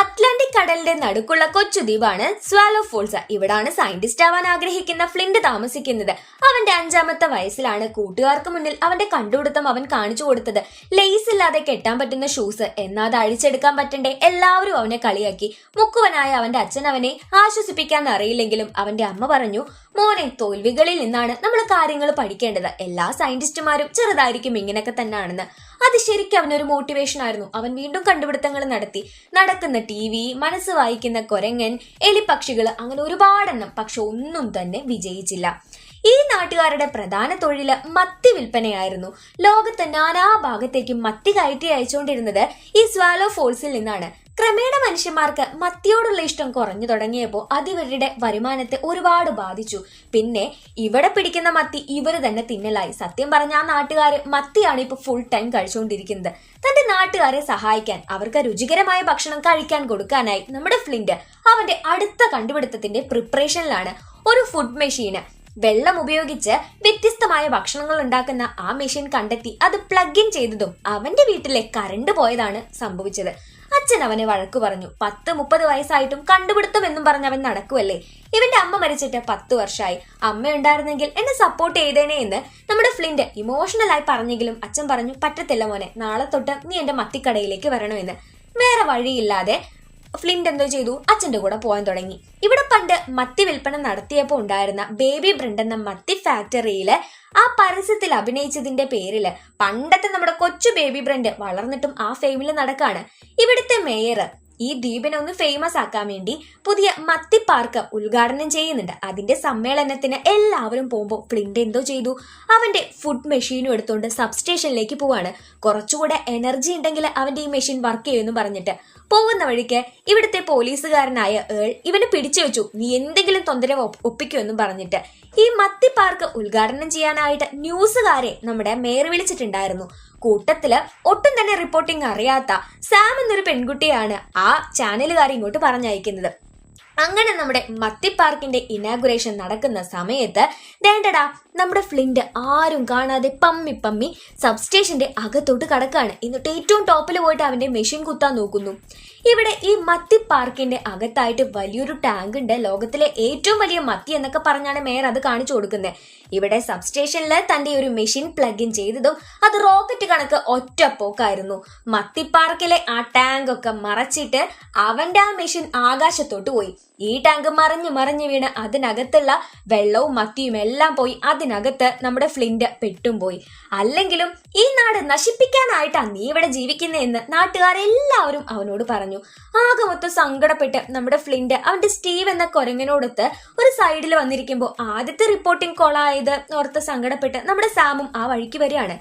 Atlantic കടലിന്റെ നടുക്കുള്ള കൊച്ചു ദ്വീപാണ് സ്വാലോ ഫോൾസ്. ഇവിടാണ് സയന്റിസ്റ്റ് ആവാൻ ആഗ്രഹിക്കുന്ന ഫ്ലിൻഡ് താമസിക്കുന്നത്. അവന്റെ അഞ്ചാമത്തെ വയസ്സിലാണ് കൂട്ടുകാർക്ക് മുന്നിൽ അവന്റെ കണ്ടുപിടുത്തം അവൻ കാണിച്ചു കൊടുത്തത്. ലേസ് ഇല്ലാതെ കെട്ടാൻ പറ്റുന്ന ഷൂസ് എന്നാ അത് അഴിച്ചെടുക്കാൻ പറ്റണ്ടേ? എല്ലാവരും അവനെ കളിയാക്കി. മുക്കുവനായ അവന്റെ അച്ഛൻ അവനെ ആശ്വസിപ്പിക്കാൻ അറിയില്ലെങ്കിലും അവന്റെ അമ്മ പറഞ്ഞു മോനെ തോൽവികളിൽ നിന്നാണ് നമ്മൾ കാര്യങ്ങൾ പഠിക്കേണ്ടത്. എല്ലാ സയന്റിസ്റ്റുമാരും ചെറുതായിരിക്കും ഇങ്ങനെയൊക്കെ തന്നെയാണെന്ന് അത് ശരിക്കും അവനൊരു മോട്ടിവേഷൻ ആയിരുന്നു. അവൻ വീണ്ടും കണ്ടുപിടുത്തങ്ങൾ നടത്തി. നടക്കുന്ന ടി വി മനസ്സ് വായിക്കുന്ന കൊരങ്ങൻ എലിപ്പക്ഷികൾ അങ്ങനെ ഒരുപാടെണ്ണം. പക്ഷെ ഒന്നും തന്നെ വിജയിച്ചില്ല. ഈ നാട്ടുകാരുടെ പ്രധാന തൊഴിൽ മത്തി വിൽപ്പനയായിരുന്നു. ലോകത്ത് നാനാ ഭാഗത്തേക്കും മത്തി കയറ്റി അയച്ചുകൊണ്ടിരുന്നത് ഈ സ്വാലോ ഫോൾസിൽ നിന്നാണ്. ക്രമേണ മനുഷ്യന്മാർക്ക് മത്തിയോടുള്ള ഇഷ്ടം കുറഞ്ഞു തുടങ്ങിയപ്പോൾ അത് ഇവരുടെ വരുമാനത്തെ ഒരുപാട് ബാധിച്ചു. പിന്നെ ഇവിടെ പിടിക്കുന്ന മത്തി ഇവർ തന്നെ തിന്നലായി. സത്യം പറഞ്ഞ ആ നാട്ടുകാർ മത്തിയാണ് ഇപ്പോൾ ഫുൾ ടൈം കഴിച്ചുകൊണ്ടിരിക്കുന്നത്. തന്റെ നാട്ടുകാരെ സഹായിക്കാൻ അവർക്ക് രുചികരമായ ഭക്ഷണം കഴിക്കാൻ കൊടുക്കാനായി നമ്മുടെ ഫ്ലിന്റ് അവന്റെ അടുത്ത കണ്ടുപിടുത്തത്തിന്റെ പ്രിപ്പറേഷനിലാണ് ഒരു ഫുഡ് മെഷീന് വെള്ളം ഉപയോഗിച്ച് വ്യത്യസ്തമായ ഭക്ഷണങ്ങൾ ഉണ്ടാക്കുന്ന ആ മെഷീൻ കണ്ടെത്തി അത് പ്ലഗ് ഇൻ ചെയ്തതും അവന്റെ വീട്ടിലെ കറണ്ട് പോയതാണ് സംഭവിച്ചത്. അച്ഛൻ അവനെ വഴക്കു പറഞ്ഞു. പത്ത് മുപ്പത് വയസ്സായിട്ടും കണ്ടുപിടുത്തം എന്നും പറഞ്ഞ് അവൻ നടക്കുവല്ലേ? ഇവന്റെ അമ്മ മരിച്ചിട്ട് പത്ത് വർഷമായി അമ്മ ഉണ്ടായിരുന്നെങ്കിൽ എന്നെ സപ്പോർട്ട് ചെയ്തേനെ എന്ന് നമ്മുടെ ഫ്ലിന്റ് ഇമോഷണൽ ആയി പറഞ്ഞെങ്കിലും അച്ഛൻ പറഞ്ഞു പറ്റത്തില്ല മോനെ നാളെ തൊട്ട് നീ എന്റെ മത്തിക്കടയിലേക്ക് വരണമെന്ന് വേറെ വഴിയില്ലാതെ ഫ്ലിന്റ് എന്തോ ചെയ്തു? അച്ഛന്റെ കൂടെ പോകാൻ തുടങ്ങി. ഇവിടെ പണ്ട് മത്തി വിൽപ്പന നടത്തിയപ്പോൾ ഉണ്ടായിരുന്ന ബേബി ബ്രണ്ട് എന്ന മത്തി ഫാക്ടറിയിൽ ആ പരസ്യത്തിൽ അഭിനയിച്ചതിന്റെ പേരിൽ പണ്ടത്തെ നമ്മുടെ കൊച്ചു ബേബി ബ്രണ്ട് വളർന്നിട്ടും ആ ഫെയിമിൽ നടക്കാണ്. ഇവിടുത്തെ മേയർ ഈ ദ്വീപിനെ ഒന്ന് ഫേമസ് ആക്കാൻ വേണ്ടി പുതിയ മത്തി പാർക്ക് ഉദ്ഘാടനം ചെയ്യുന്നുണ്ട്. അതിന്റെ സമ്മേളനത്തിന് എല്ലാവരും പോകുമ്പോൾ ഫ്ലിന്റ് എന്തോ ചെയ്തു? അവന്റെ ഫുഡ് മെഷീനും എടുത്തുകൊണ്ട് സബ്സ്റ്റേഷനിലേക്ക് പോവാണ്. കുറച്ചുകൂടെ എനർജി ഉണ്ടെങ്കിൽ അവന്റെ ഈ മെഷീൻ വർക്ക് ചെയ്യുമെന്ന് പറഞ്ഞിട്ട് പോകുന്ന വഴിക്ക് ഇവിടുത്തെ പോലീസുകാരനായ ഏൾ ഇവനെ പിടിച്ചു വെച്ചു. നീ എന്തെങ്കിലും തൊന്തരവ് ഒപ്പ് ഒപ്പിക്കുമെന്നും പറഞ്ഞിട്ട്. ഈ മത്തി പാർക്ക് ഉദ്ഘാടനം ചെയ്യാനായിട്ട് ന്യൂസുകാരെ നമ്മുടെ മേയർ വിളിച്ചിട്ടുണ്ടായിരുന്നു. കൂട്ടത്തിൽ ഒട്ടും തന്നെ റിപ്പോർട്ടിംഗ് അറിയാത്ത സാം എന്നൊരു പെൺകുട്ടിയാണ് ആ ചാനലുകാർ ഇങ്ങോട്ട് പറഞ്ഞയക്കുന്നത്. അങ്ങനെ നമ്മുടെ മത്തി പാർക്കിന്റെ ഇനാഗുറേഷൻ നടക്കുന്ന സമയത്ത് വേണ്ടടാ നമ്മുടെ ഫ്ലിന്റ് ആരും കാണാതെ പമ്മി പമ്മി സബ്സ്റ്റേഷന്റെ അകത്തോട്ട് കടക്കാണ്. എന്നിട്ട് ഏറ്റവും ടോപ്പിൽ പോയിട്ട് അവന്റെ മെഷീൻ കുത്താൻ നോക്കുന്നു. ഇവിടെ ഈ മത്തി പാർക്കിന്റെ അകത്തായിട്ട് വലിയൊരു ടാങ്ക് ഉണ്ട്. ലോകത്തിലെ ഏറ്റവും വലിയ മത്തി എന്നൊക്കെ പറഞ്ഞാണ് മേയർ അത് കാണിച്ചു കൊടുക്കുന്നത്. ഇവിടെ സബ്സ്റ്റേഷനിൽ തന്റെ ഒരു മെഷീൻ പ്ലഗ് ഇൻ ചെയ്തതും അത് റോക്കറ്റ് കണക്ക് ഒറ്റ പോക്കായിരുന്നു മത്തി പാർക്കിലെ ആ ടാങ്ക് ഒക്കെ മറച്ചിട്ട് അവന്റെ ആ മെഷീൻ ആകാശത്തോട്ട് പോയി. ഈ ടാങ്ക് മറിഞ്ഞ് മറിഞ്ഞ് വീണ് അതിനകത്തുള്ള വെള്ളവും മത്തിയും എല്ലാം പോയി. അതിനകത്ത് നമ്മുടെ ഫ്ലിന്റ് പെട്ടും പോയി. അല്ലെങ്കിലും ഈ നാട് നശിപ്പിക്കാനായിട്ടാ നീ ഇവിടെ ജീവിക്കുന്നതെന്ന് നാട്ടുകാരെല്ലാവരും അവനോട് പറഞ്ഞു. ആകെ മൊത്തം സങ്കടപ്പെട്ട് നമ്മുടെ ഫ്ലിന്റ് അവന്റെ സ്റ്റീവ് എന്ന കൊരങ്ങനോടൊത്ത് ഒരു സൈഡിൽ വന്നിരിക്കുമ്പോൾ ആദ്യത്തെ റിപ്പോർട്ടിംഗ് കോളായത് ഓർത്ത് സങ്കടപ്പെട്ട് നമ്മുടെ സാമും ആ വഴിക്ക് വരികയാണ്.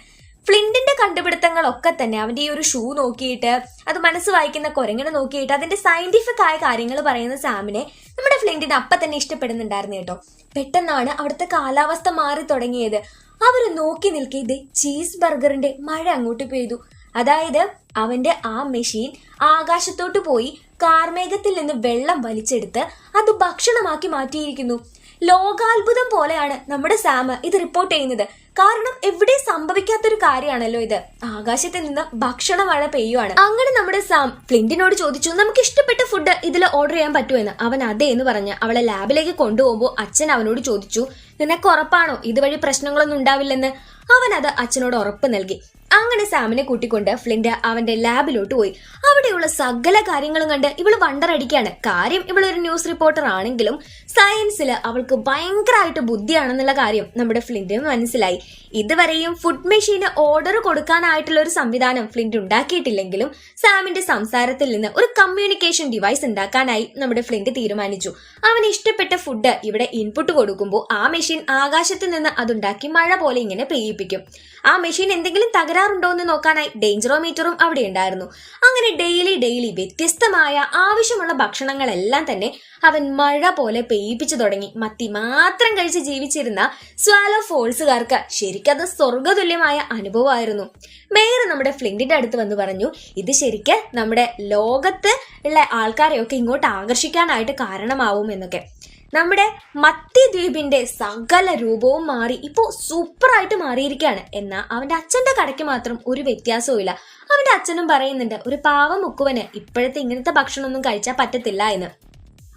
ഫ്ലിന്റിന്റെ കണ്ടുപിടുത്തങ്ങളൊക്കെ തന്നെ അവന്റെ ഈ ഒരു ഷൂ നോക്കിയിട്ട് അത് മനസ്സ് വായിക്കുന്ന കുരങ്ങനെ നോക്കിയിട്ട് അതിന്റെ സയന്റിഫിക് ആയ കാര്യങ്ങൾ പറയുന്ന സാമിനെ നമ്മുടെ ഫ്ലിന്റിന് അപ്പം തന്നെ ഇഷ്ടപ്പെടുന്നുണ്ടായിരുന്നു കേട്ടോ. പെട്ടെന്നാണ് അവിടുത്തെ കാലാവസ്ഥ മാറി തുടങ്ങിയത്. അവർ നോക്കി നിൽക്കെ ഇത് ചീസ് ബർഗറിന്റെ മഴ അങ്ങോട്ട് പെയ്തു. അതായത് അവന്റെ ആ മെഷീൻ ആകാശത്തോട്ട് പോയി കാർമേഘത്തിൽ നിന്ന് വെള്ളം വലിച്ചെടുത്ത് അത് ഭക്ഷണമാക്കി മാറ്റിയിരിക്കുന്നു. ലോകാത്ഭുതം പോലെയാണ് നമ്മുടെ സാമ് ഇത് റിപ്പോർട്ട് ചെയ്യുന്നത്. കാരണം എവിടെ സംഭവിക്കാത്തൊരു കാര്യമാണല്ലോ ഇത്. ആകാശത്തിൽ നിന്ന് ഭക്ഷണ മഴ പെയ്യുവാണ്. അങ്ങനെ നമ്മുടെ സാം ഫ്ലിന്റിനോട് ചോദിച്ചു നമുക്ക് ഇഷ്ടപ്പെട്ട ഫുഡ് ഇതിൽ ഓർഡർ ചെയ്യാൻ പറ്റുമെന്ന് അവൻ അതെ എന്ന് പറഞ്ഞ് അവളെ ലാബിലേക്ക് കൊണ്ടുപോകുമ്പോൾ അച്ഛൻ അവനോട് ചോദിച്ചു നിനക്ക് ഉറപ്പാണോ ഇതുവഴി പ്രശ്നങ്ങളൊന്നും ഉണ്ടാവില്ലെന്ന്? അവൻ അത് അച്ഛനോട് ഉറപ്പ് നൽകി. അങ്ങനെ സാമിനെ കൂട്ടിക്കൊണ്ട് ഫ്ലിന്റ് അവന്റെ ലാബിലോട്ട് പോയി. അവിടെയുള്ള സകല കാര്യങ്ങളും കണ്ട് ഇവൾ വണ്ടറടിക്കാണ് കാര്യം ഇവളൊരു ന്യൂസ് റിപ്പോർട്ടർ ആണെങ്കിലും സയൻസിൽ അവൾക്ക് ഭയങ്കരമായിട്ട് ബുദ്ധിയാണെന്നുള്ള കാര്യം നമ്മുടെ ഫ്ലിന്റിന് മനസ്സിലായി. ഇതുവരെയും ഫുഡ് മെഷീന് ഓർഡർ കൊടുക്കാനായിട്ടുള്ള ഒരു സംവിധാനം ഫ്ലിന്റ് ഉണ്ടാക്കിയിട്ടില്ലെങ്കിലും സാമിന്റെ സംസാരത്തിൽ നിന്ന് ഒരു കമ്മ്യൂണിക്കേഷൻ ഡിവൈസ് ഉണ്ടാക്കാനായി നമ്മുടെ ഫ്ലിന്റ് തീരുമാനിച്ചു. അവന് ഇഷ്ടപ്പെട്ട ഫുഡ് ഇവിടെ ഇൻപുട്ട് കൊടുക്കുമ്പോൾ ആ മെഷീൻ ആകാശത്ത് നിന്ന് അതുണ്ടാക്കി മഴ പോലെ ഇങ്ങനെ പെയ്യിപ്പിക്കും. ആ മെഷീൻ എന്തെങ്കിലും തകരാറുണ്ടോ എന്ന് നോക്കാനായി ഡേഞ്ചറോമീറ്ററും അവിടെ ഉണ്ടായിരുന്നു. അങ്ങനെ ഡെയിലി ഡെയിലി വ്യത്യസ്തമായ ആവശ്യമുള്ള ഭക്ഷണങ്ങളെല്ലാം തന്നെ അവൻ മഴ പോലെ പെയ്യിപ്പിച്ചു തുടങ്ങി. മത്തി മാത്രം കഴിച്ച് ജീവിച്ചിരുന്ന സ്വാലോ ഫോൾസുകാർക്ക് ശരിക്കത് സ്വർഗതുല്യമായ അനുഭവമായിരുന്നു. മേയർ നമ്മുടെ ഫ്ലിൻഡിന്റെ അടുത്ത് വന്ന് പറഞ്ഞു ഇത് ശരിക്ക് നമ്മുടെ ലോകത്ത് ഉള്ള ആൾക്കാരെയൊക്കെ ഇങ്ങോട്ട് ആകർഷിക്കാനായിട്ട് കാരണമാവും എന്നൊക്കെ. നമ്മുടെ മധ്യദ്വീപിന്റെ സകല രൂപവും മാറി ഇപ്പോൾ സൂപ്പറായിട്ട് മാറിയിരിക്കുകയാണ്. എന്നാൽ അവന്റെ അച്ഛന്റെ കടയ്ക്ക് മാത്രം ഒരു വ്യത്യാസവും ഇല്ല. അവന്റെ അച്ഛനും പറയുന്നുണ്ട് ഒരു പാവം മുക്കുവന് ഇപ്പോഴത്തെ ഇങ്ങനത്തെ ഭക്ഷണമൊന്നും കഴിച്ചാൽ പറ്റത്തില്ല എന്ന്.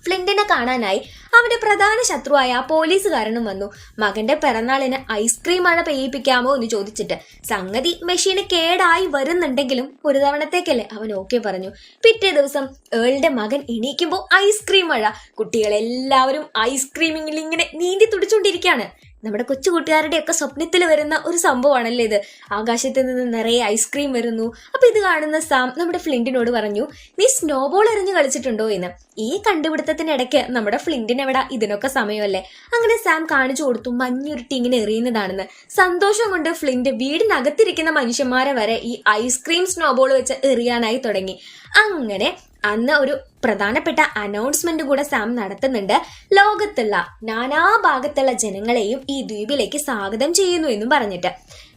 ഫ്ലിന്റിനെ കാണാനായി അവന്റെ പ്രധാന ശത്രുവായ പോലീസുകാരനും വന്നു. മകന്റെ പിറന്നാളിന് ഐസ്ക്രീം മഴ പെയ്യിപ്പിക്കാമോ എന്ന് ചോദിച്ചിട്ട് സംഗതി മെഷീന് കേടായി വരുന്നുണ്ടെങ്കിലും ഒരു തവണത്തേക്കല്ലേ അവൻ ഓക്കെ പറഞ്ഞു. പിറ്റേ ദിവസം ഏളുടെ മകൻ എണീക്കുമ്പോൾ ഐസ്ക്രീം മഴ. കുട്ടികളെല്ലാവരും ഐസ്ക്രീമിങ്ങിൽ ഇങ്ങനെ നീന്തി തുടിച്ചുകൊണ്ടിരിക്കുകയാണ്. നമ്മുടെ കൊച്ചു കൂട്ടുകാരുടെയൊക്കെ സ്വപ്നത്തിൽ വരുന്ന ഒരു സംഭവമാണല്ലേ ഇത്. ആകാശത്ത് നിന്ന് നിറയെ ഐസ്ക്രീം വരുന്നു. അപ്പൊ ഇത് കാണുന്ന സാം നമ്മുടെ ഫ്ലിൻഡിനോട് പറഞ്ഞു നീ സ്നോബോൾ എറിഞ്ഞ് കളിച്ചിട്ടുണ്ടോ? എന്ന്. ഈ കണ്ടുപിടുത്തത്തിനിടയ്ക്ക് നമ്മുടെ ഫ്ലിന്റിന് എവിടെ ഇതിനൊക്കെ സമയമല്ലേ? അങ്ങനെ സാം കാണിച്ചു കൊടുത്തു മഞ്ഞുരുട്ടി ഇങ്ങനെ എറിയുന്നതാണെന്ന്. സന്തോഷം കൊണ്ട് ഫ്ലിന്റ് വീടിനകത്തിരിക്കുന്ന മനുഷ്യന്മാരെ വരെ ഈ ഐസ്ക്രീം സ്നോബോൾ വെച്ച് എറിയാനായി തുടങ്ങി. അങ്ങനെ അന്ന് ഒരു പ്രധാനപ്പെട്ട അനൗൺസ്മെന്റ് കൂടെ സാം നടത്തുന്നുണ്ട്. ലോകത്തുള്ള നാനാ ഭാഗത്തുള്ള ജനങ്ങളെയും ഈ ദ്വീപിലേക്ക് സ്വാഗതം ചെയ്യുന്നു എന്നും പറഞ്ഞിട്ട്.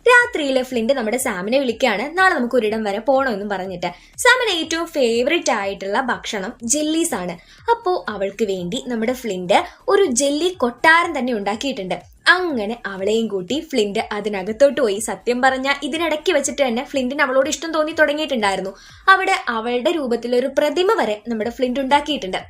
രാത്രിയിൽ ഫ്ലിന്റ് നമ്മുടെ സാമിനെ വിളിക്കുകയാണ്. നാളെ നമുക്ക് ഒരിടം വരെ പോകണമെന്നും പറഞ്ഞിട്ട്. സാമിന് ഏറ്റവും ഫേവറേറ്റ് ആയിട്ടുള്ള ഭക്ഷണം ജെല്ലീസ് ആണ്. അപ്പോൾ അവൾക്ക് വേണ്ടി നമ്മുടെ ഫ്ലിന്റ് ഒരു ജെല്ലി കൊട്ടാരം തന്നെ ഉണ്ടാക്കിയിട്ടുണ്ട്. അങ്ങനെ അവളെയും കൂട്ടി ഫ്ലിന്റ് അതിനകത്തോട്ട് പോയി. സത്യം പറഞ്ഞ ഇതിനിടയ്ക്ക് വെച്ചിട്ട് തന്നെ ഫ്ലിന്റിന് അവളോട് ഇഷ്ടം തോന്നി തുടങ്ങിയിട്ടുണ്ടായിരുന്നു. അവിടെ അവളുടെ രൂപത്തിലൊരു പ്രതിമ വരെ നമ്മുടെ ഫ്ലിന്റ് ഉണ്ടാക്കിയിട്ടുണ്ട്.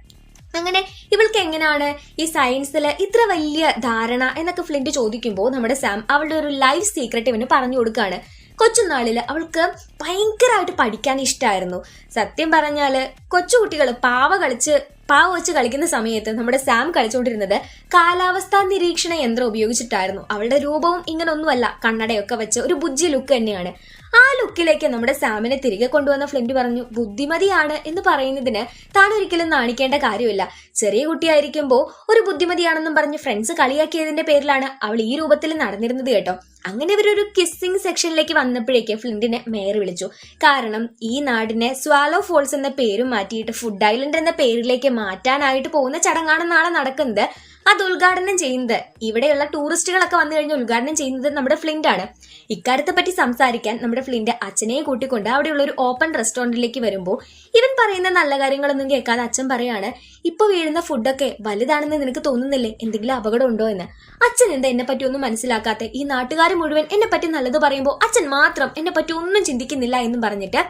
അങ്ങനെ ഇവൾക്ക് എങ്ങനെയാണ് ഈ സയൻസിൽ ഇത്ര വലിയ ധാരണ എന്നൊക്കെ ഫ്ലിന്റ് ചോദിക്കുമ്പോൾ നമ്മുടെ സാം അവളുടെ ഒരു ലൈഫ് സീക്രട്ട് ഇവന് പറഞ്ഞു കൊടുക്കുകയാണ് കൊച്ചുനാളിൽ അവൾക്ക് ഭയങ്കരമായിട്ട് പഠിക്കാൻ ഇഷ്ടമായിരുന്നു സത്യം പറഞ്ഞാൽ കൊച്ചുകുട്ടികൾ പാവ കളിച്ച് പാവ വെച്ച് കളിക്കുന്ന സമയത്ത് നമ്മുടെ സാം കളിച്ചുകൊണ്ടിരുന്നത് കാലാവസ്ഥാ നിരീക്ഷണ യന്ത്രം ഉപയോഗിച്ചിട്ടായിരുന്നു. അവളുടെ രൂപവും ഇങ്ങനൊന്നുമല്ല. കണ്ണടയൊക്കെ വെച്ച് ഒരു ബുജ്ജി ലുക്ക് തന്നെയാണ്. ആ ലുക്കിലേക്ക് നമ്മുടെ സാമിനെ തിരികെ കൊണ്ടുവന്ന ഫ്ലിന്റ് പറഞ്ഞു ബുദ്ധിമതിയാണ് എന്ന് പറയുന്നതിന് താൻ ഒരിക്കലും നാണിക്കേണ്ട കാര്യമില്ല. ചെറിയ കുട്ടിയായിരിക്കുമ്പോൾ ഒരു ബുദ്ധിമതിയാണെന്നും പറഞ്ഞ് ഫ്രണ്ട്സ് കളിയാക്കിയതിന്റെ പേരിലാണ് അവൾ ഈ രൂപത്തിൽ നടന്നിരുന്നത് കേട്ടോ. അങ്ങനെ ഇവരൊരു കിസ്സിംഗ് സെക്ഷനിലേക്ക് വന്നപ്പോഴേക്ക് ഫ്ലിന്റിനെ മേയർ വിളിച്ചു. കാരണം ഈ നാടിനെ സ്വാലോ ഫോൾസ് എന്ന പേരും മാറ്റിയിട്ട് ഫുഡ് ഐലൻഡ് എന്ന പേരിലേക്ക് മാറ്റാനായിട്ട് പോകുന്ന ചടങ്ങാണ് നാളെ നടക്കുന്നത്. അത് ഉദ്ഘാടനം ചെയ്യുന്നത്. ഇവിടെയുള്ള ടൂറിസ്റ്റുകളൊക്കെ വന്നു കഴിഞ്ഞ് ഉദ്ഘാടനം ചെയ്യുന്നത് നമ്മുടെ ഫ്ലിന്റ് ആണ്. ഇക്കാര്യത്തെ പറ്റി സംസാരിക്കാൻ നമ്മുടെ ഫ്ലിന്റ് അച്ഛനെ കൂട്ടിക്കൊണ്ട് അവിടെയുള്ള ഒരു ഓപ്പൺ റെസ്റ്റോറന്റിലേക്ക് വരുമ്പോൾ ഇവൻ പറയുന്ന നല്ല കാര്യങ്ങളൊന്നും കേൾക്കാതെ അച്ഛൻ പറയാണ് ഇപ്പൊ വീഴുന്ന ഫുഡൊക്കെ വലുതാണെന്ന് നിനക്ക് തോന്നുന്നില്ലേ? എന്തെങ്കിലും അപകടം ഉണ്ടോ എന്ന്? അച്ഛൻ എന്താ എന്നെ പറ്റി ഒന്നും മനസ്സിലാക്കാത്ത? ഈ നാട്ടുകാർ മുഴുവൻ എന്നെ പറ്റി നല്ലത് പറയുമ്പോൾ അച്ഛൻ മാത്രം എന്നെ പറ്റി ഒന്നും ചിന്തിക്കുന്നില്ല എന്നും പറഞ്ഞിട്ട്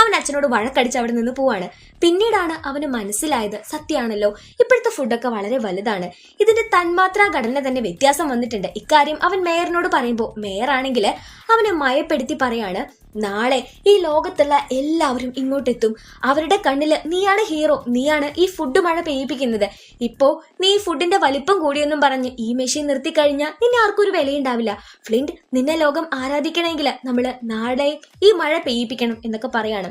അവൻ അച്ഛനോട് വഴക്കടിച്ച് അവിടെ നിന്ന് പോവാണ്. പിന്നീടാണ് അവന് മനസ്സിലായത് സത്യമാണല്ലോ ഇപ്പോഴത്തെ ഫുഡൊക്കെ വളരെ വലുതാണ്. ഇതിന്റെ തന്മാത്രാ ഘടന തന്നെ വ്യത്യാസം വന്നിട്ടുണ്ട്. ഇക്കാര്യം അവൻ മേയറിനോട് പറയുമ്പോൾ മേയറാണെങ്കിൽ അവനെ മയപ്പെടുത്തി പറയാണ് നാളെ ഈ ലോകത്തുള്ള എല്ലാവരും ഇങ്ങോട്ടെത്തും. അവരുടെ കണ്ണിൽ നീയാണ് ഹീറോ നീയാണ് ഈ ഫുഡ് മഴ പെയ്യിപ്പിക്കുന്നത്. ഇപ്പോ നീ ഈ ഫുഡിന്റെ വലിപ്പം കൂടിയൊന്നും പറഞ്ഞ് ഈ മെഷീൻ നിർത്തി കഴിഞ്ഞാൽ നിന്നെ ആർക്കും ഒരു വിലയുണ്ടാവില്ല. ഫ്ലിൻഡ് നിന്നെ ലോകം ആരാധിക്കണമെങ്കിൽ നമ്മൾ നാളെ ഈ മഴ പെയ്യിപ്പിക്കണം എന്നൊക്കെ പറയാണ്.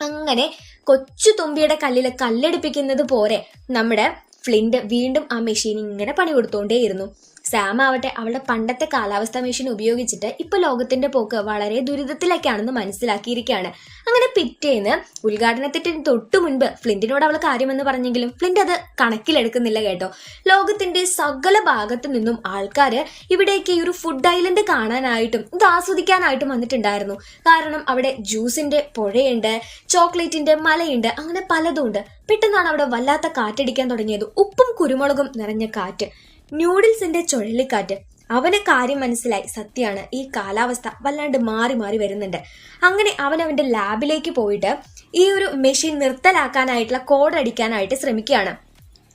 അങ്ങനെ കൊച്ചു തുമ്പിയുടെ കല്ലിൽ കല്ലെടുപ്പിക്കുന്നത് പോരെ. നമ്മുടെ ഫ്ലിന്റ് വീണ്ടും ആ മെഷീൻ ഇങ്ങനെ പണി കൊടുത്തോണ്ടേയിരുന്നു. സാം ആവട്ടെ അവളുടെ പണ്ടത്തെ കാലാവസ്ഥ മെഷീൻ ഉപയോഗിച്ചിട്ട് ഇപ്പൊ ലോകത്തിന്റെ പോക്ക് വളരെ ദുരിതത്തിലേക്കാണെന്ന് മനസ്സിലാക്കിയിരിക്കുകയാണ്. അങ്ങനെ പിറ്റേന്ന് ഉദ്ഘാടനത്തിന് തൊട്ടു മുൻപ് ഫ്ലിന്റിനോട് അവൾ കാര്യമെന്ന് പറഞ്ഞെങ്കിലും ഫ്ലിന്റ് അത് കണക്കിലെടുക്കുന്നില്ല കേട്ടോ. ലോകത്തിന്റെ സകല ഭാഗത്തു നിന്നും ആൾക്കാര് ഇവിടേക്ക് ഈ ഒരു ഫുഡ് ഐലൻഡ് കാണാനായിട്ടും ഇത് ആസ്വദിക്കാനായിട്ടും വന്നിട്ടുണ്ടായിരുന്നു. കാരണം അവിടെ ജ്യൂസിന്റെ പുഴയുണ്ട് ചോക്ലേറ്റിന്റെ മലയുണ്ട് അങ്ങനെ പലതും ഉണ്ട്. പെട്ടെന്നാണ് അവിടെ വല്ലാത്ത കാറ്റടിക്കാൻ തുടങ്ങിയത്. ഉപ്പും കുരുമുളകും നിറഞ്ഞ കാറ്റ്. ന്യൂഡിൽസിന്റെ ചുഴലിക്കാറ്റ്. അവന് കാര്യം മനസ്സിലായി. സത്യാണ് ഈ കാലാവസ്ഥ വല്ലാണ്ട് മാറി മാറി വരുന്നുണ്ട്. അങ്ങനെ അവൻ അവന്റെ ലാബിലേക്ക് പോയിട്ട് ഈ ഒരു മെഷീൻ നിർത്തലാക്കാനായിട്ടുള്ള കോഡ് അടിക്കാനായിട്ട് ശ്രമിക്കുകയാണ്.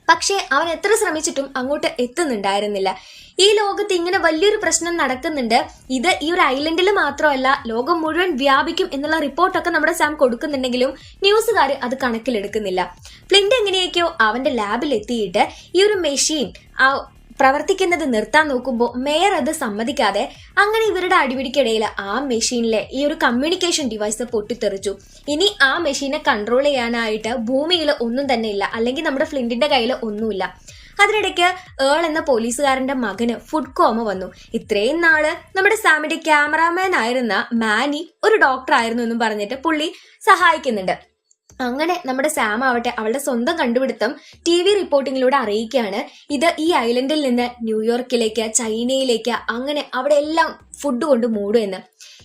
പക്ഷേ അവൻ എത്ര ശ്രമിച്ചിട്ടും അങ്ങോട്ട് എത്തുന്നുണ്ടായിരുന്നില്ല. ഈ ലോകത്ത് ഇങ്ങനെ വലിയൊരു പ്രശ്നം നടക്കുന്നുണ്ട്. ഇത് ഈ ഒരു ഐലൻഡിൽ മാത്രമല്ല ലോകം മുഴുവൻ വ്യാപിക്കും എന്നുള്ള റിപ്പോർട്ടൊക്കെ നമ്മുടെ സാം കൊടുക്കുന്നുണ്ടെങ്കിലും ന്യൂസുകാർ അത് കണക്കിലെടുക്കുന്നില്ല. ഫ്ലിന്റ് എങ്ങനെയൊക്കെയോ അവന്റെ ലാബിൽ എത്തിയിട്ട് ഈ ഒരു മെഷീൻ പ്രവർത്തിക്കുന്നത് നിർത്താൻ നോക്കുമ്പോൾ മേയർ അത് സമ്മതിക്കാതെ അങ്ങനെ ഇവരുടെ അടിപിടിക്കിടയിൽ ആ മെഷീനിലെ ഈ ഒരു കമ്മ്യൂണിക്കേഷൻ ഡിവൈസ് പൊട്ടിത്തെറിച്ചു. ഇനി ആ മെഷീനെ കൺട്രോൾ ചെയ്യാനായിട്ട് ഭൂമിയിൽ ഒന്നും തന്നെ ഇല്ല. അല്ലെങ്കിൽ നമ്മുടെ ഫ്ലിൻഡിന്റെ കയ്യിൽ ഒന്നുമില്ല. അതിനിടയ്ക്ക് ഏൾ എന്ന പോലീസുകാരന്റെ മകന് ഫുഡ് കോമ വന്നു. ഇത്രയും നാൾ നമ്മുടെ സാമിന്റെ ക്യാമറാമാൻ ആയിരുന്ന മാനി ഒരു ഡോക്ടർ ആയിരുന്നു എന്നും പറഞ്ഞിട്ട് പുള്ളി സഹായിക്കുന്നുണ്ട്. അങ്ങനെ നമ്മുടെ സാം ആവട്ടെ അവളുടെ സ്വന്തം കണ്ടുപിടുത്തം ടി വി റിപ്പോർട്ടിങ്ങിലൂടെ അറിയിക്കുകയാണ്. ഇത് ഈ ഐലൻഡിൽ നിന്ന് ന്യൂയോർക്കിലേക്ക് ചൈനയിലേക്ക് അങ്ങനെ അവിടെ എല്ലാം ഫുഡ് കൊണ്ട് മൂടും എന്ന്.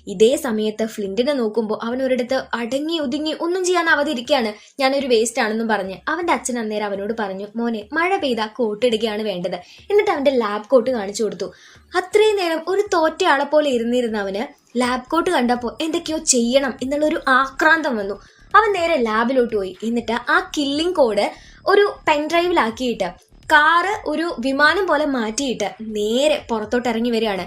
ഇതേ സമയത്ത് ഫ്ലിൻഡിനെ നോക്കുമ്പോൾ അവൻ ഒരിടത്ത് അടങ്ങി ഒതുങ്ങി ഒന്നും ചെയ്യാൻ അവതിരിക്കുകയാണ്. ഞാനൊരു വേസ്റ്റ് ആണെന്നും പറഞ്ഞ് അവന്റെ അച്ഛൻ അന്നേരം അവനോട് പറഞ്ഞു മോനെ മഴ പെയ്താ കോട്ടിടുകയാണ് വേണ്ടത്. എന്നിട്ട് അവന്റെ ലാബ് കോട്ട് കാണിച്ചു കൊടുത്തു. അത്രയും നേരം ഒരു തോറ്റയാളെ പോലെ ഇരുന്നിരുന്ന അവന് ലാബ് കോട്ട് കണ്ടപ്പോൾ എന്തൊക്കെയോ ചെയ്യണം എന്നുള്ളൊരു ആക്രാന്തം വന്നു. അവൻ നേരെ ലാബിലോട്ട് പോയി. എന്നിട്ട് ആ കില്ലിംഗ് കോഡ് ഒരു പെൻ പെൻഡ്രൈവിലാക്കിയിട്ട് കാറ് ഒരു വിമാനം പോലെ മാറ്റിയിട്ട് നേരെ പുറത്തോട്ട് ഇറങ്ങി വരികയാണ്.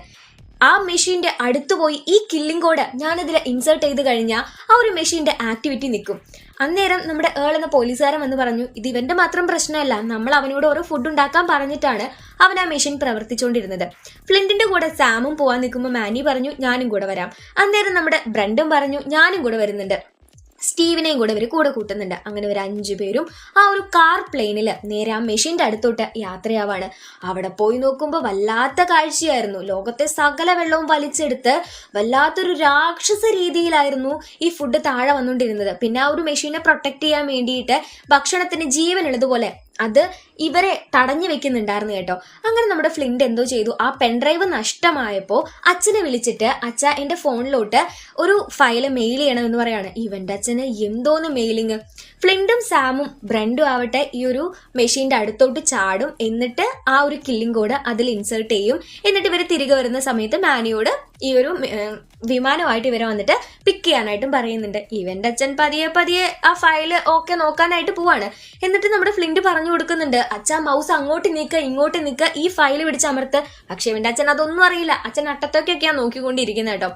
ആ മെഷീന്റെ അടുത്ത് പോയി ഈ കില്ലിംഗ് കോഡ് ഞാനതിൽ ഇൻസേർട്ട് ചെയ്ത് കഴിഞ്ഞാൽ ആ ഒരു മെഷീന്റെ ആക്ടിവിറ്റി നിൽക്കും. അന്നേരം നമ്മുടെ ഏൾ എന്ന പോലീസുകാരൻ വന്ന് പറഞ്ഞു ഇത് ഇവന്റെ മാത്രം പ്രശ്നമല്ല. നമ്മൾ അവനോട് ഓരോ ഫുഡ് ഉണ്ടാക്കാൻ പറഞ്ഞിട്ടാണ് അവൻ ആ മെഷീൻ പ്രവർത്തിച്ചുകൊണ്ടിരുന്നത് ഫ്ലിന്റിന്റെ കൂടെ സാമും പോവാൻ നിൽക്കുമ്പോൾ മാനി പറഞ്ഞു ഞാനും കൂടെ വരാം. അന്നേരം നമ്മുടെ ബ്രണ്ടും പറഞ്ഞു ഞാനും കൂടെ വരുന്നുണ്ട്. സ്റ്റീവിനെയും കൂടെ ഇവർ കൂടെ കൂട്ടുന്നുണ്ട്. അങ്ങനെ ഒരു അഞ്ചു പേരും ആ ഒരു കാർ പ്ലെയിനിൽ നേരെ ആ മെഷീന്റെ അടുത്തോട്ട് യാത്രയാവാണ്. അവിടെ പോയി നോക്കുമ്പോൾ വല്ലാത്ത കാഴ്ചയായിരുന്നു. ലോകത്തെ സകല വെള്ളവും വലിച്ചെടുത്ത് വല്ലാത്തൊരു രാക്ഷസ രീതിയിലായിരുന്നു ഈ ഫുഡ് താഴെ വന്നുകൊണ്ടിരുന്നത്. പിന്നെ ആ ഒരു മെഷീനെ പ്രൊട്ടക്ട് ചെയ്യാൻ വേണ്ടിയിട്ട് ഭക്ഷണത്തിന് ജീവനുള്ളതുപോലെ അത് ഇവരെ തടഞ്ഞു വെക്കുന്നുണ്ടായിരുന്നു കേട്ടോ. അങ്ങനെ നമ്മുടെ ഫ്ലിൻഡ് എന്തോ ചെയ്തു. ആ പെൻഡ്രൈവ് നഷ്ടമായപ്പോൾ അച്ഛനെ വിളിച്ചിട്ട് അച്ഛ എന്റെ ഫോണിലോട്ട് ഒരു ഫയൽ മെയിൽ ചെയ്യണം എന്ന് പറയാണ്. ഇവന്റെ അച്ഛന് എന്തോന്ന് മെയിലിങ് ഫ്ലിൻഡും സാമും ബ്രണ്ടും ആവട്ടെ ഈ ഒരു മെഷീന്റെ അടുത്തോട്ട് ചാടും. എന്നിട്ട് ആ ഒരു കില്ലിംഗ് കോഡ് അതിൽ ഇൻസേർട്ട് ചെയ്യും. എന്നിട്ട് ഇവർ തിരികെ വരുന്ന സമയത്ത് മാനിയോട് ഈ ഒരു വിമാനമായിട്ട് ഇവരെ വന്നിട്ട് പിക്ക് ചെയ്യാനായിട്ടും പറയുന്നുണ്ട്. ഇവന്റെ അച്ഛൻ പതിയെ പതിയെ ആ ഫയൽ ഓക്കെ നോക്കാനായിട്ട് പോവാണ്. എന്നിട്ട് നമ്മുടെ ഫ്ലിൻഡ് പറഞ്ഞു കൊടുക്കുന്നുണ്ട് അച്ഛൻ മൗസ് അങ്ങോട്ട് നീക്ക ഇങ്ങോട്ട് നിൽക്കുക ഈ ഫയൽ പിടിച്ച് അമർത്ത്. പക്ഷെ ഇവന്റെ അച്ഛൻ അതൊന്നും അറിയില്ല. അച്ഛൻ അട്ടത്തൊക്കെയൊക്കെയാണ് നോക്കിക്കൊണ്ടിരിക്കുന്നത് കേട്ടോ.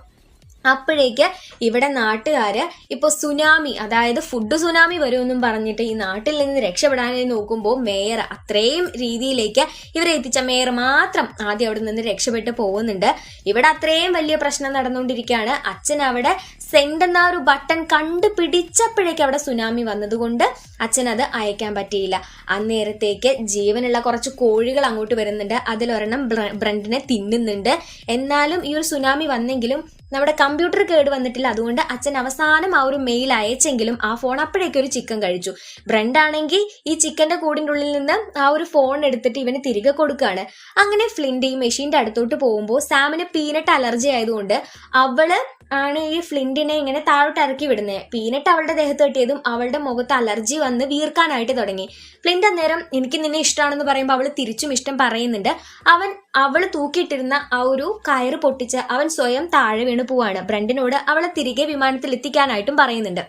അപ്പോഴേക്ക് ഇവിടെ നാട്ടുകാർ ഇപ്പോൾ സുനാമി അതായത് ഫുഡ് സുനാമി വരുമെന്നും പറഞ്ഞിട്ട് ഈ നാട്ടിൽ നിന്ന് രക്ഷപ്പെടാനായി നോക്കുമ്പോൾ മേയർ അത്രയും രീതിയിലേക്ക് ഇവരെ എത്തിച്ച മേയർ മാത്രം ആദ്യം അവിടെ നിന്ന് രക്ഷപ്പെട്ട് പോകുന്നുണ്ട്. ഇവിടെ അത്രയും വലിയ പ്രശ്നം നടന്നുകൊണ്ടിരിക്കുകയാണ്. അച്ഛൻ അവിടെ സെൻഡ് എന്ന ഒരു ബട്ടൺ കണ്ടുപിടിച്ചപ്പോഴേക്ക് അവിടെ സുനാമി വന്നതുകൊണ്ട് അച്ഛൻ അത് അയക്കാൻ പറ്റിയില്ല. അന്നേരത്തേക്ക് ജീവനുള്ള കുറച്ച് കോഴികൾ അങ്ങോട്ട് വരുന്നുണ്ട്. അതിലൊരെണ്ണം ബ്രണ്ടിനെ തിന്നുന്നുണ്ട്. എന്നാലും ഈ ഒരു സുനാമി വന്നെങ്കിലും നമ്മുടെ കമ്പ്യൂട്ടർ കേട് വന്നിട്ടില്ല. അതുകൊണ്ട് അച്ഛൻ അവസാനം ആ ഒരു മെയിൽ അയച്ചെങ്കിലും ആ ഫോൺ അപ്പോഴേക്കും ഒരു ചിക്കൻ കഴിച്ചു. ബ്രണ്ട് ആണെങ്കിൽ ഈ ചിക്കന്റെ കൂടിന്റെ ഉള്ളിൽ നിന്ന് ആ ഒരു ഫോൺ എടുത്തിട്ട് ഇവന് തിരികെ കൊടുക്കുകയാണ്. അങ്ങനെ ഫ്ലിൻഡ് ഈ മെഷീന്റെ അടുത്തോട്ട് പോകുമ്പോൾ സാമിന് പീനട്ട് അലർജി ആയതുകൊണ്ട് അവൾ ആണ് ഈ ഫ്ലിൻഡിനെ ഇങ്ങനെ താഴോട്ട് ഇറക്കി വിടുന്നത് പീനട്ട് അവളുടെ ദേഹത്ത് തട്ടിയതും അവളുടെ മുഖത്ത് അലർജി വന്ന് വീർക്കാനായിട്ട് തുടങ്ങി. ഫ്ലിൻഡ് അന്നേരം എനിക്ക് നിന്നെ ഇഷ്ടമാണെന്ന് പറയുമ്പോൾ അവൾ തിരിച്ചും ഇഷ്ടം പറയുന്നുണ്ട്. അവൻ അവൾ തൂക്കിയിട്ടിരുന്ന ആ ഒരു കയറ് പൊട്ടിച്ച് അവൻ സ്വയം താഴെ പോവാണ്. ബ്രണ്ടിനോട് അവളെ തിരികെ വിമാനത്തിൽ എത്തിക്കാനായിട്ടും പറയുന്നുണ്ട്.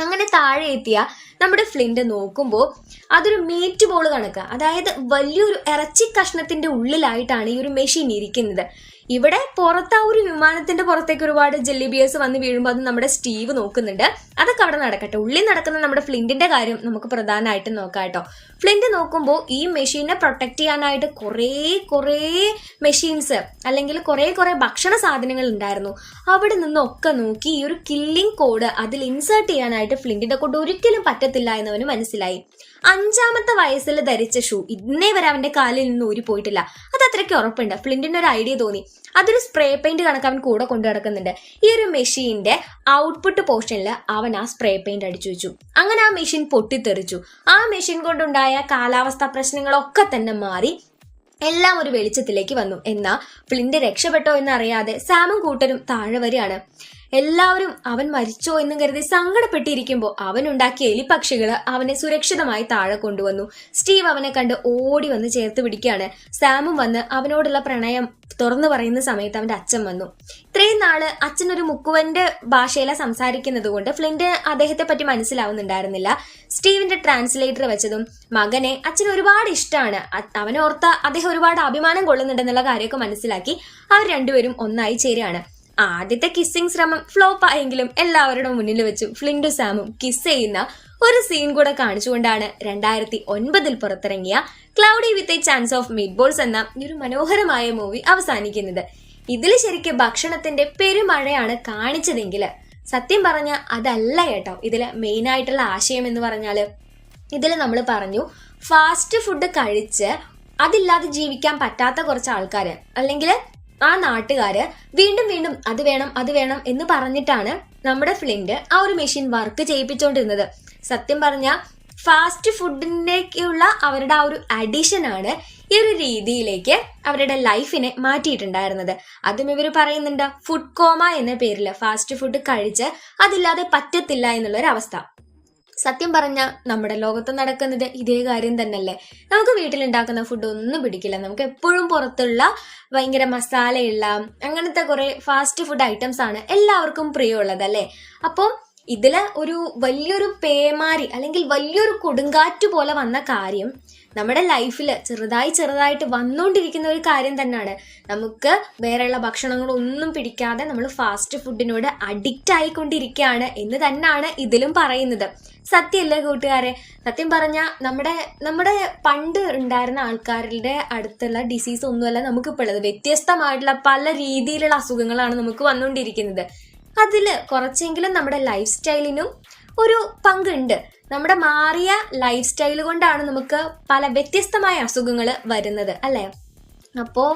അങ്ങനെ താഴെ എത്തിയ നമ്മുടെ ഫ്ലിന്റ് നോക്കുമ്പോൾ അതൊരു മീറ്റ് ബോൾ കണക്ക്. അതായത് വലിയൊരു ഇറച്ചി കഷ്ണത്തിന്റെ ഉള്ളിലായിട്ടാണ് ഈ ഒരു മെഷീൻ ഇരിക്കുന്നത്. ഇവിടെ പുറത്ത് ആ ഒരു വിമാനത്തിന്റെ പുറത്തേക്ക് ഒരുപാട് ജെല്ലി ബിയേഴ്സ് വന്ന് വീഴുമ്പോൾ അത് നമ്മുടെ സ്റ്റീവ് നോക്കുന്നുണ്ട്. അതൊക്കെ അവിടെ നടക്കട്ടെ. ഉള്ളിൽ നടക്കുന്ന നമ്മുടെ ഫ്ലിന്റിന്റെ കാര്യം നമുക്ക് പ്രധാനമായിട്ടും നോക്കാം കേട്ടോ. ഫ്ലിന്റ് നോക്കുമ്പോൾ ഈ മെഷീനെ പ്രൊട്ടക്ട് ചെയ്യാനായിട്ട് കുറേ കുറേ മെഷീൻസ് അല്ലെങ്കിൽ കുറേ കുറേ ഭക്ഷണ സാധനങ്ങൾ ഉണ്ടായിരുന്നു. അവിടെ നിന്നൊക്കെ നോക്കി ഈ ഒരു കില്ലിംഗ് കോഡ് അതിൽ ഇൻസേർട്ട് ചെയ്യാനായിട്ട് ഫ്ലിന്റിനെ കൊണ്ട് ഒരിക്കലും പറ്റത്തില്ല എന്നവന് മനസ്സിലായി. അഞ്ചാമത്തെ വയസ്സിൽ ധരിച്ച ഷൂ ഇന്നേ വരെ അവന്റെ കാലിൽ നിന്ന് ഊരി പോയിട്ടില്ല. അത് അത്രയ്ക്ക് ഉറപ്പുണ്ട്. ഫ്ലിന്റിന് ഒരു ഐഡിയ തോന്നി. അതൊരു സ്പ്രേ പെയിന്റ് കണക്ക് അവൻ കൂടെ കൊണ്ടു നടക്കുന്നുണ്ട്. ഈ ഒരു മെഷീന്റെ ഔട്ട്പുട്ട് പോർഷനിൽ അവൻ ആ സ്പ്രേ പെയിന്റ് അടിച്ചു വെച്ചു. അങ്ങനെ ആ മെഷീൻ പൊട്ടിത്തെറിച്ചു. ആ മെഷീൻ കൊണ്ടുണ്ടായ കാലാവസ്ഥാ പ്രശ്നങ്ങളൊക്കെ തന്നെ മാറി എല്ലാം ഒരു വെളിച്ചത്തിലേക്ക് വന്നു. എന്നാ ഫ്ലിന്റ് രക്ഷപ്പെട്ടോ എന്നറിയാതെ സാമും കൂട്ടരും താഴെ വരികയാണ്. എല്ലാവരും അവൻ മരിച്ചോ എന്നും കരുതി സങ്കടപ്പെട്ടിരിക്കുമ്പോൾ അവൻ ഉണ്ടാക്കിയ എലിപ്പക്ഷികൾ അവനെ സുരക്ഷിതമായി താഴെ കൊണ്ടുവന്നു. സ്റ്റീവ് അവനെ കണ്ട് ഓടി വന്ന് ചേർത്ത് പിടിക്കുകയാണ്. സാമും വന്ന് അവനോടുള്ള പ്രണയം തുറന്നു പറയുന്ന സമയത്ത് അവന്റെ അച്ഛൻ വന്നു. ഇത്രയും നാൾ അച്ഛൻ ഒരു മുക്കുവന്റെ ഭാഷയിലെ സംസാരിക്കുന്നത് കൊണ്ട് ഫ്ലിന്റ് അദ്ദേഹത്തെ പറ്റി മനസ്സിലാവുന്നുണ്ടായിരുന്നില്ല. സ്റ്റീവിന്റെ ട്രാൻസ്ലേറ്റർ വെച്ചതും മകനെ അച്ഛൻ ഒരുപാട് ഇഷ്ടമാണ് അവനോർത്ത അദ്ദേഹം ഒരുപാട് അഭിമാനം കൊള്ളുന്നുണ്ടെന്നുള്ള കാര്യമൊക്കെ മനസ്സിലാക്കി അവർ രണ്ടുപേരും ഒന്നായി ചേരുകയാണ്. ആദ്യത്തെ കിസ്സിംഗ് ശ്രമം ഫ്ലോപ്പ് ആയെങ്കിലും എല്ലാവരുടെ മുന്നിൽ വെച്ചു ഫ്ലിൻഡു സാമും കിസ് ചെയ്യുന്ന ഒരു സീൻ കൂടെ കാണിച്ചുകൊണ്ടാണ് രണ്ടായിരത്തി ഒൻപതിൽ പുറത്തിറങ്ങിയ cloudy with a chance of meatballs എന്ന ഒരു മനോഹരമായ മൂവി അവസാനിക്കുന്നത്. ഇതിൽ ശരിക്കും ഭക്ഷണത്തിന്റെ പെരുമഴയാണ് കാണിച്ചതെങ്കിൽ സത്യം പറഞ്ഞ അതല്ല കേട്ടോ ഇതിലെ മെയിൻ ആയിട്ടുള്ള ആശയം എന്ന് പറഞ്ഞാൽ ഇതിൽ നമ്മൾ പറഞ്ഞു ഫാസ്റ്റ് ഫുഡ് കഴിച്ച് അതില്ലാതെ ജീവിക്കാൻ പറ്റാത്ത കുറച്ച് ആൾക്കാർ അല്ലെങ്കിൽ ആ നാട്ടുകാര് വീണ്ടും വീണ്ടും അത് വേണം അത് വേണം എന്ന് പറഞ്ഞിട്ടാണ് നമ്മുടെ ഫ്ലിന്റ് ആ ഒരു മെഷീൻ വർക്ക് ചെയ്യിപ്പിച്ചുകൊണ്ടിരുന്നത് സത്യം പറഞ്ഞ ഫാസ്റ്റ് ഫുഡിന്റെക്കുള്ള അവരുടെ ആ ഒരു അഡിഷൻ ആണ് ഈ ഒരു രീതിയിലേക്ക് അവരുടെ ലൈഫിനെ മാറ്റിയിട്ടുണ്ടായിരുന്നത്. അതും ഇവർ പറയുന്നുണ്ട് ഫുഡ് കോമ എന്ന പേരിൽ ഫാസ്റ്റ് ഫുഡ് കഴിച്ച് അതില്ലാതെ പറ്റത്തില്ല എന്നുള്ളൊരു അവസ്ഥ സത്യം പറഞ്ഞാൽ നമ്മുടെ ലോകത്ത് നടക്കുന്നത് ഇതേ കാര്യം തന്നെയല്ലേ? നമുക്ക് വീട്ടിലുണ്ടാക്കുന്ന ഫുഡ് ഒന്നും പിടിക്കില്ല. നമുക്ക് എപ്പോഴും പുറത്തുള്ള ഭയങ്കര മസാലയുള്ള അങ്ങനത്തെ കുറെ ഫാസ്റ്റ് ഫുഡ് ഐറ്റംസ് ആണ് എല്ലാവർക്കും പ്രിയമുള്ളത് അല്ലേ? അപ്പോൾ ഇതിൽ ഒരു വലിയൊരു പേമാരി അല്ലെങ്കിൽ വലിയൊരു കൊടുങ്കാറ്റ് പോലെ വന്ന കാര്യം നമ്മുടെ ലൈഫിൽ ചെറുതായി ചെറുതായിട്ട് വന്നുകൊണ്ടിരിക്കുന്ന ഒരു കാര്യം തന്നെയാണ്. നമുക്ക് വേറെയുള്ള ഭക്ഷണങ്ങളൊന്നും പിടിക്കാതെ നമ്മൾ ഫാസ്റ്റ് ഫുഡിനോട് അഡിക്റ്റ് ആയിക്കൊണ്ടിരിക്കുകയാണ് എന്ന് തന്നെയാണ് ഇതിലും പറയുന്നത്. സത്യമല്ലേ കൂട്ടുകാരെ? സത്യം പറഞ്ഞാൽ നമ്മുടെ നമ്മുടെ പണ്ട് ഉണ്ടായിരുന്ന ആൾക്കാരുടെ അടുത്തുള്ള ഡിസീസ് ഒന്നുമല്ല നമുക്കിപ്പോൾ ഉള്ളത്. വ്യത്യസ്തമായിട്ടുള്ള പല രീതിയിലുള്ള അസുഖങ്ങളാണ് നമുക്ക് വന്നുകൊണ്ടിരിക്കുന്നത് അതിൽ കുറച്ചെങ്കിലും നമ്മുടെ ലൈഫ് സ്റ്റൈലിനും ഒരു പങ്കുണ്ട്. നമ്മുടെ മാറിയ ലൈഫ് സ്റ്റൈൽ കൊണ്ടാണ് നമുക്ക് പല വ്യത്യസ്തമായ അസുഖങ്ങൾ വരുന്നത് അല്ലേ? അപ്പോൾ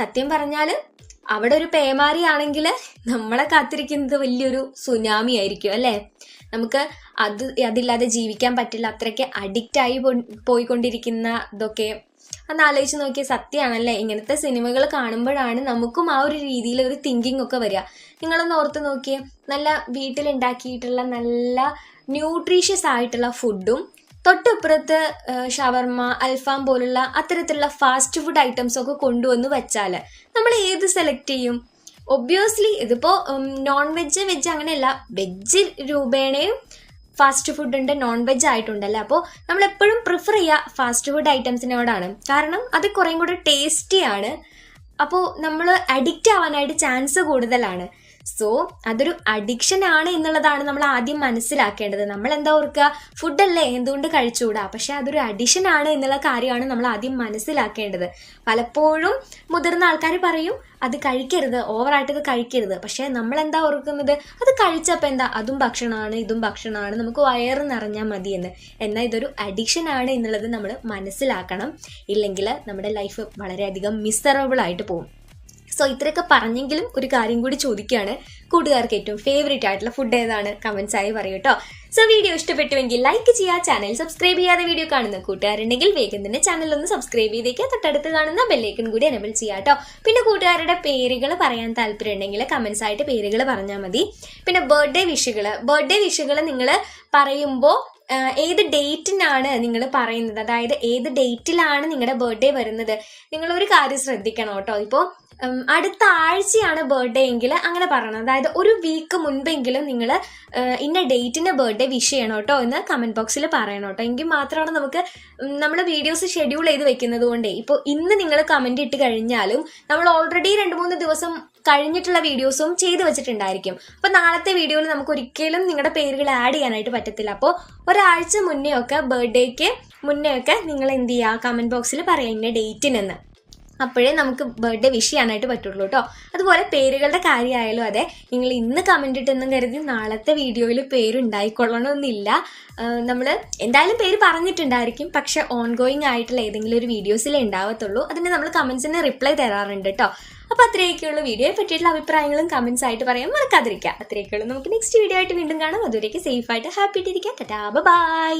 സത്യം പറഞ്ഞാൽ അവിടെ ഒരു പേമാരിയാണെങ്കിൽ നമ്മളെ കാത്തിരിക്കുന്നത് വലിയൊരു സുനാമി ആയിരിക്കും അല്ലേ? നമുക്ക് അത് അതില്ലാതെ ജീവിക്കാൻ പറ്റില്ല അത്രയ്ക്ക് അഡിക്റ്റ് ആയി പോയിക്കൊണ്ടിരിക്കുന്ന ഇതൊക്കെ അന്ന് ആലോചിച്ച് നോക്കിയ സത്യമാണല്ലേ ഇങ്ങനത്തെ സിനിമകൾ കാണുമ്പോഴാണ് നമുക്കും ആ ഒരു രീതിയിൽ ഒരു തിങ്കിങ് ഒക്കെ വരിക. നിങ്ങളൊന്ന് ഓർത്ത് നോക്കിയേ. നല്ല വീട്ടിലുണ്ടാക്കിയിട്ടുള്ള നല്ല ന്യൂട്രീഷ്യസ് ആയിട്ടുള്ള ഫുഡും തൊട്ടപ്പുറത്ത് ഷവർമ അൽഫാം പോലുള്ള അത്തരത്തിലുള്ള ഫാസ്റ്റ് ഫുഡ് ഐറ്റംസ് ഒക്കെ കൊണ്ടുവന്ന് വെച്ചാൽ നമ്മൾ ഏത് സെലക്ട് ചെയ്യും? ഒബ്വിയസ്ലി ഇതിപ്പോൾ നോൺ വെജ് വെജ് അങ്ങനെയല്ല. വെജ് രൂപേണയും ഫാസ്റ്റ് ഫുഡ് ഉണ്ട് നോൺ വെജ് ആയിട്ടുണ്ടല്ലോ? അപ്പോൾ നമ്മൾ എപ്പോഴും പ്രിഫർ ചെയ്യുക ഫാസ്റ്റ് ഫുഡ് ഐറ്റംസിനോടാണ് കാരണം അത് കുറേം കൂടെ ടേസ്റ്റിയാണ് അപ്പോൾ നമ്മൾ അഡിക്റ്റ് ആവാനായിട്ട് ചാൻസ് കൂടുതലാണ്. സോ അതൊരു അഡിക്ഷൻ ആണ് എന്നുള്ളതാണ് നമ്മൾ ആദ്യം മനസ്സിലാക്കേണ്ടത്. നമ്മൾ എന്താ ഓർക്കുക ഫുഡല്ലേ എന്തുകൊണ്ട് കഴിച്ചുകൂടാ? പക്ഷെ അതൊരു അഡിക്ഷൻ ആണ് എന്നുള്ള കാര്യമാണ് നമ്മൾ ആദ്യം മനസ്സിലാക്കേണ്ടത്. പലപ്പോഴും മുതിർന്ന ആൾക്കാർ പറയും അത് കഴിക്കരുത്. ഓവറായിട്ട് ഇത് കഴിക്കരുത്. പക്ഷെ നമ്മൾ എന്താ ഓർക്കുന്നത്? അത് കഴിച്ചപ്പോൾ എന്താ? അതും ഭക്ഷണമാണ് ഇതും ഭക്ഷണമാണ്. നമുക്ക് വയറ് നിറഞ്ഞാൽ മതി എന്ന് എന്നാൽ ഇതൊരു അഡിക്ഷൻ ആണ് എന്നുള്ളത് നമ്മൾ മനസ്സിലാക്കണം. ഇല്ലെങ്കിൽ നമ്മുടെ ലൈഫ് വളരെയധികം മിസറബിൾ ആയിട്ട് പോകും. സോ ഇത്രയൊക്കെ പറഞ്ഞെങ്കിലും ഒരു കാര്യം കൂടി ചോദിക്കുകയാണ്. കൂട്ടുകാർക്ക് ഏറ്റവും ഫേവറേറ്റ് ആയിട്ടുള്ള ഫുഡ് ഏതാണ്? കമൻസ് ആയി പറയൂ കേട്ടോ സോ വീഡിയോ ഇഷ്ടപ്പെട്ടുവെങ്കിൽ ലൈക്ക് ചെയ്യുക ചാനൽ സബ്സ്ക്രൈബ് ചെയ്യാതെ വീഡിയോ കാണുന്ന കൂട്ടുകാരുണ്ടെങ്കിൽ വേഗം തന്നെ ചാനൽ ഒന്ന് സബ്സ്ക്രൈബ് ചെയ്തേക്കുക തൊട്ടടുത്ത് കാണുന്ന ബെല്ലേക്കൻ കൂടി എനബിൾ ചെയ്യുക കേട്ടോ പിന്നെ കൂട്ടുകാരുടെ പേരുകൾ പറയാൻ താല്പര്യം ഉണ്ടെങ്കിൽ കമൻസ് ആയിട്ട് പേരുകൾ പറഞ്ഞാൽ മതി. പിന്നെ ബർത്ത്ഡേ വിഷുകൾ ബർത്ത്ഡേ വിഷുകൾ നിങ്ങൾ പറയുമ്പോൾ ഏത് ഡേറ്റിനാണ് നിങ്ങൾ പറയുന്നത്? അതായത് ഏത് ഡേറ്റിലാണ് നിങ്ങളുടെ ബർത്ത്ഡേ വരുന്നത്? നിങ്ങളൊരു കാര്യം ശ്രദ്ധിക്കണം കേട്ടോ ഇപ്പോൾ അടുത്ത ആഴ്ചയാണ് ബർത്ത്ഡേ എങ്കിൽ അങ്ങനെ പറയണം. അതായത് ഒരു വീക്ക് മുൻപെങ്കിലും നിങ്ങൾ ഇന്ന ഡേറ്റിന് ബർത്ത്ഡേ വിഷ് ചെയ്യണം കേട്ടോ എന്ന് കമന്റ് ബോക്സിൽ പറയണം കേട്ടോ. എങ്കിൽ മാത്രമാണ് നമുക്ക് നമ്മൾ വീഡിയോസ് ഷെഡ്യൂൾ ചെയ്ത് വെക്കുന്നത് കൊണ്ടേ. ഇപ്പോൾ ഇന്ന് നിങ്ങൾ കമന്റ് ഇട്ട് കഴിഞ്ഞാലും നമ്മൾ ഓൾറെഡി രണ്ട് മൂന്ന് ദിവസം കഴിഞ്ഞിട്ടുള്ള വീഡിയോസും ചെയ്തു വെച്ചിട്ടുണ്ടായിരിക്കും. അപ്പോൾ നാളത്തെ വീഡിയോയിൽ നമുക്ക് ഒരിക്കലും നിങ്ങളുടെ പേരുകൾ ആഡ് ചെയ്യാനായിട്ട് പറ്റത്തില്ല. അപ്പോൾ ഒരാഴ്ച മുന്നേ ഒക്കെ ബർത്ത്ഡേക്ക് മുന്നേ ഒക്കെ നിങ്ങൾ എന്ത് ചെയ്യുക കമന്റ് ബോക്സിൽ പറയാം ഇന്ന ഡേറ്റിനെന്ന് അപ്പോഴേ നമുക്ക് ബർത്ത്ഡേ വിഷ് ചെയ്യാനായിട്ട് പറ്റുള്ളൂ കേട്ടോ അതുപോലെ പേരുകളുടെ കാര്യമായാലും അതെ നിങ്ങൾ ഇന്ന് കമന്റ് ഇട്ടെന്നും കരുതി നാളത്തെ വീഡിയോയിൽ പേരുണ്ടായിക്കൊള്ളണമെന്നില്ല നമ്മൾ എന്തായാലും പേര് പറഞ്ഞിട്ടുണ്ടായിരിക്കും പക്ഷെ ഓൺ ഗോയിങ് ആയിട്ടുള്ള ഏതെങ്കിലും ഒരു വീഡിയോസിലേ ഉണ്ടാവത്തുള്ളൂ. അതിന് നമ്മൾ കമൻസിന് റിപ്ലൈ തരാറുണ്ട് കേട്ടോ അപ്പോൾ അത്രയൊക്കെയുള്ള വീഡിയോയെ പറ്റിയിട്ടുള്ള അഭിപ്രായങ്ങളും കമൻസ് ആയിട്ട് പറയാൻ മറക്കാതിരിക്കുക. അത്രയൊക്കെയുള്ളൂ. നമുക്ക് നെക്സ്റ്റ് വീഡിയോ ആയിട്ട് വീണ്ടും കാണാം. അതുവരേക്ക് സേഫ് ആയിട്ട് ഹാപ്പി ആയിട്ടിരിക്കാം ടാ ബൈ